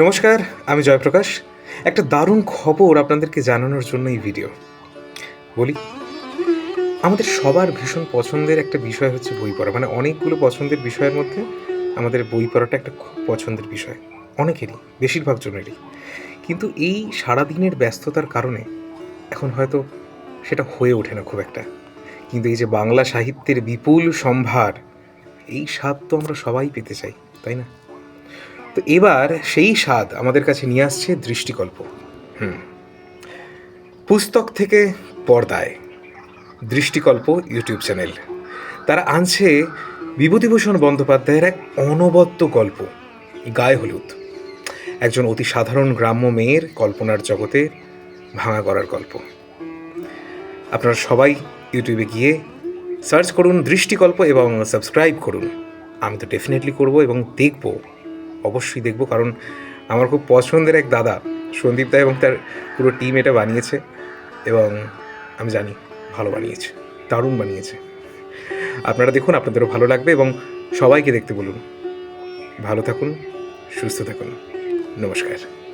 নমস্কার, আমি জয়প্রকাশ। একটা দারুণ খবর আপনাদেরকে জানানোর জন্য এই ভিডিও। বলি, আমাদের সবার ভীষণ পছন্দের একটা বিষয় হচ্ছে বই পড়া। মানে অনেকগুলো পছন্দের বিষয়ের মধ্যে আমাদের বই পড়াটা একটা খুব পছন্দের বিষয়। অনেকেরই, বেশিরভাগ জনেরই। কিন্তু এই সারাদিনের ব্যস্ততার কারণে এখন হয়তো সেটা হয়ে ওঠে না খুব একটা। কিন্তু এই যে বাংলা সাহিত্যের বিপুল সম্ভার, এই স্বাদ তো আমরা সবাই পেতে চাই, তাই না? তো এবার সেই স্বাদ আমাদের কাছে নিয়ে আসছে দৃষ্টিকল্প। হুম। পুস্তক থেকে পর্দায়। Drishtikalpa YouTube channel. তারা আনছে বিভূতিভূষণ বন্দ্যোপাধ্যায়ের এক অনবদ্য গল্প, গায়ে হলুদ। একজন অতি সাধারণ গ্রাম্য মেয়ের কল্পনার জগতে ভাঙা করার গল্প। আপনারা সবাই ইউটিউবে গিয়ে সার্চ করুন দৃষ্টিকল্প এবং সাবস্ক্রাইব করুন। আমি তো ডেফিনেটলি করব এবং দেখব অবশ্যই দেখব, কারণ আমার খুব পছন্দের এক দাদা, সন্দীপ দা এবং তার পুরো টিম এটা বানিয়েছে এবং আমি জানি ভালো বানিয়েছে, দারুণ বানিয়েছে। আপনারা দেখুন, আপনাদেরও ভালো লাগবে এবং সবাইকে দেখতে বলুন। ভালো থাকুন, সুস্থ থাকুন। নমস্কার।